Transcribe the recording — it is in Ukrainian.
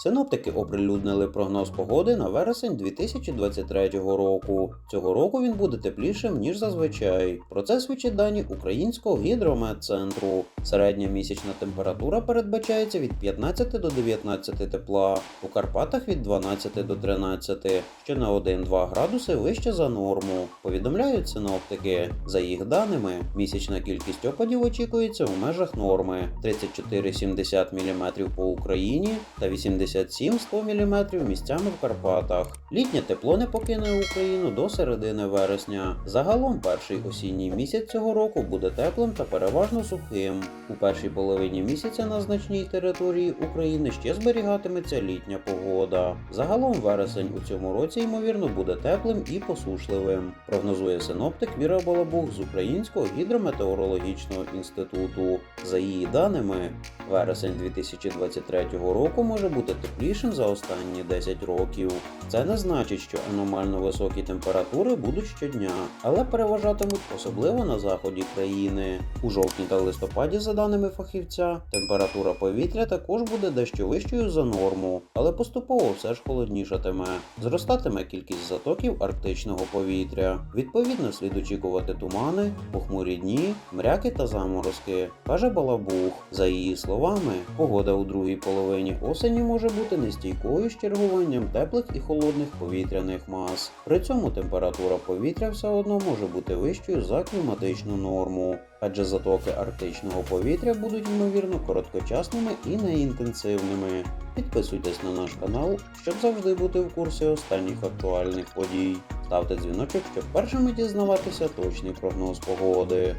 Синоптики оприлюднили прогноз погоди на вересень 2023 року. Цього року він буде теплішим, ніж зазвичай. Про це свідчать дані Українського гідрометцентру. Середня місячна температура передбачається від 15 до 19 тепла, у Карпатах від 12 до 13, що на 1-2 градуси вище за норму. Повідомляють синоптики. За їх даними, місячна кількість опадів очікується у межах норми 34-70 мм по Україні та 87-100 мм місцями в Карпатах. Літнє тепло не покине Україну до середини вересня. Загалом перший осінній місяць цього року буде теплим та переважно сухим. У першій половині місяця на значній території України ще зберігатиметься літня погода. Загалом вересень у цьому році ймовірно буде теплим і посушливим. Прогнозує синоптик Віра Балабух з Українського гідрометеорологічного інституту. За її даними, вересень 2023 року може бути теплішим за останні 10 років. Це не значить, що аномально високі температури будуть щодня, але переважатимуть особливо на заході країни. У жовтні та листопаді, за даними фахівця, температура повітря також буде дещо вищою за норму, але поступово все ж холоднішатиме. Зростатиме кількість затоків арктичного повітря. Відповідно, слід очікувати тумани, похмурі дні, мряки та заморозки, каже Балабух. За її словами, погода у другій половині осені може бути нестійкою з чергуванням теплих і холодних повітряних мас. При цьому температура повітря все одно може бути вищою за кліматичну норму, адже затоки арктичного повітря будуть ймовірно короткочасними і неінтенсивними. Підписуйтесь на наш канал, щоб завжди бути в курсі останніх актуальних подій. Ставте дзвіночок, щоб першими дізнаватися точний прогноз погоди.